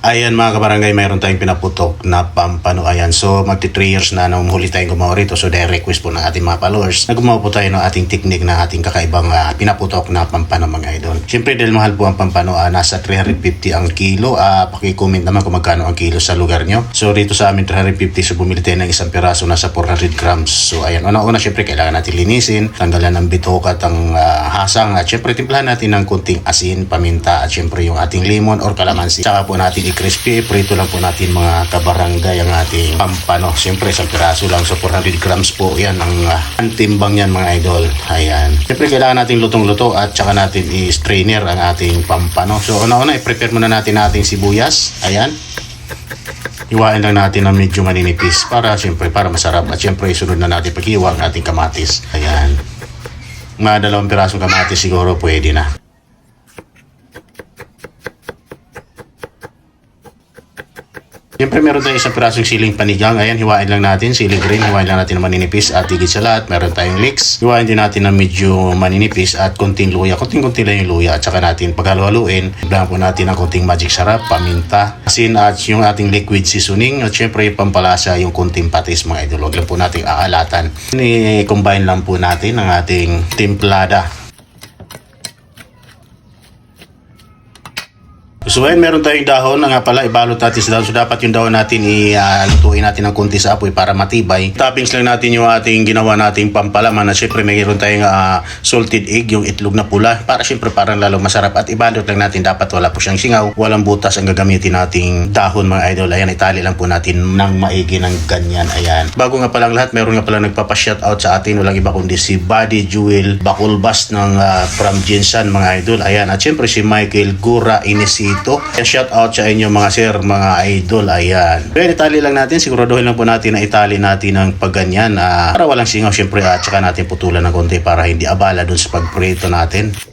Ayan mga kabarangay, mayroon tayong pinaputok na pampano. Ayan, so magti 3 years na nung huli tayong gumawa rito. So dahil request po ng ating mga followers na gumawa po tayo ng ating technique na ating kakaibang ah, pinaputok na pampano mga idol. Siyempre dahil mahal po ang pampano, ah, nasa 350 ang kilo. Ah, paki-comment naman kung magkano ang kilo sa lugar nyo. So dito sa amin 350, so bumili tayo ng isang piraso nasa 400 grams. So ayan, una-una siyempre kailangan natin linisin, tanggalan ng bitok at ang ah, hasang. At siyempre timplahan natin ng kunting asin, paminta at siyempre yung ating lemon or kalamansi. Saka po natin i-crispy, prito lang po natin mga kabarangay ang ating pampano. Siyempre isang piraso lang, so 400 grams po yan ang, ah, ang timbang yan mga idol. Ayan. Siyempre kailangan natin lutong-luto at saka natin i-strainer ang ating pampano. So una-una i-prepare muna natin ating sibuyas. Ayan. Iwain lang natin ng medyo maninipis para siyempre para masarap at siyempre isunod na natin paghiwa ang ating kamatis. Ayan. Mga dalawang pirasong kamatis siguro pwede na. Siyempre meron tayong isang pirasong siling panigang. Ayan, hiwain lang natin. Siling green, hiwain lang natin ng maninipis. At higit sa lahat, meron tayong leeks. Hiwain din natin ng medyo maninipis at konting luya. Konting-konti lang yung luya. At saka natin paghalu-haluin. Iblahan po natin ng konting magic sarap, paminta, asin at yung ating liquid seasoning. At syempre pampalasa yung konting patis mga idol. Huwag lang po nating aalatan. Ni-combine lang po natin ang ating timplada. So ayun, meron tayong dahon na nga pala, ibalot natin sa dahon. So dapat yung dahon natin i-lutuin natin ng kunti sa apoy para matibay. Toppings lang natin yung ating ginawa nating pampalaman na syempre mayroon tayong ah, salted egg, yung itlog na pula. Para syempre parang lalo masarap. At ibalot lang natin, dapat wala po siyang singaw. Walang butas ang gagamitin nating dahon mga idol. Ayan, itali lang po natin ng maigi ng ganyan. Ayan. Bago nga palang lahat, meron nga pala nagpapa-shoutout sa atin. Walang iba kundi si Buddy Jewel Bakulbas ng ah, from Jinsan mga idol. Ayan. At syempre si Michael Gura Inesito. Ayan, shout out sa inyo mga sir, mga idol. Ayan. Kaya itali lang natin. Siguraduhin lang po natin na itali natin ng pagganyan. ah, para walang singaw syempre at saka natin putulan ng konti para hindi abala dun sa pagprito natin.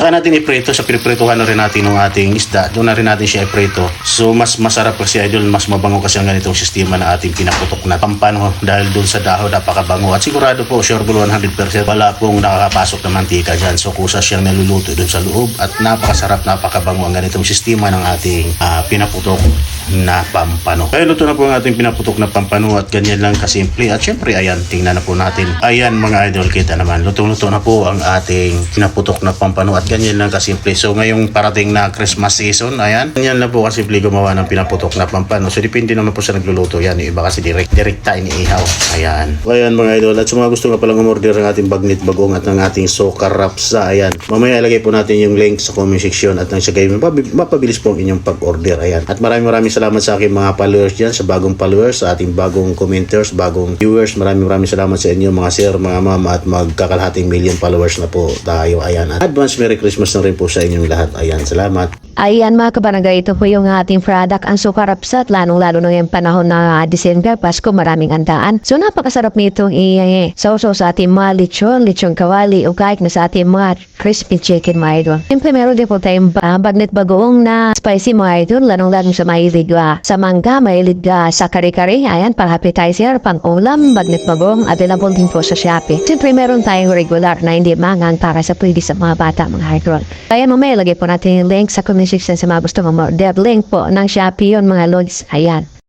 Saka natin iprito sa piniprituhan na rin natin ng ating isda. Doon na rin natin siya iprito. So mas masarap kasi idol, mas mabango kasi ang ganitong sistema na ating pinaputok na pampano dahil doon sa dahon napakabango. At sigurado po, sure po 100% wala pong nakakapasok na mantika dyan. So kusa siyang naluluto doon sa loob at napakasarap, napakabango ang ganitong sistema ng ating ah, pinaputok na pampano. Kaya luto na po ang ating pinaputok na pampano at ganyan lang kasimple. At syempre, ayan, tingnan na po natin. Ayan mga idol, kita naman. Lutong-luto na po ang ating pinaputok na pampano at ganyan lang kasimple. So ngayong parating na Christmas season, ayan, ganyan lang po kasimple gumawa ng pinaputok na pampano. So depende naman po sa nagluluto. Yan, yung iba kasi direct, direkta iniihaw. Ayan. Ayan mga idol. At sa mga gusto nga palang umorder ng ating bagnit bagong at ng ating sokar rapsa, ayan. Mamaya ilagay po natin yung link sa comment section at nang sa gayon, mapabi- mapabilis po ang inyong pag-order. Ayan. At maraming maraming salamat sa aking mga followers dyan, sa bagong followers, sa ating bagong commenters, bagong viewers. Maraming maraming salamat sa inyo mga sir, mga mama at magkakalahating million followers na po tayo. Ayan. At advance Merry Christmas na rin po sa inyong lahat. Ayan. Salamat. Ayan mga kabarangay, ito po yung ating product, ang sukarapsat, lalong-lalo na yung panahon na December, Pasko, maraming andaan. So napakasarap nitong i-sausaw sa ating mga lechon, lechon kawali, o kahit na sa ating mga crispy chicken mga idol. Siyempre meron din po tayong uh, bagnet bagoong na spicy mga idol, lalong-lalo sa mahilig ah, sa mangga, mahilig ah, sa kare-kare. Ayan, pang appetizer, pang ulam, bagnet bagoong, available din po sa Shopee. Siyempre meron tayong regular na hindi mangang para sa pwede sa mga bata, mga idol. Kaya mamaya lagay po natin yung link sa comment sa mga gusto mag-order. Link po ng Shopee yun mga lods. Ayan.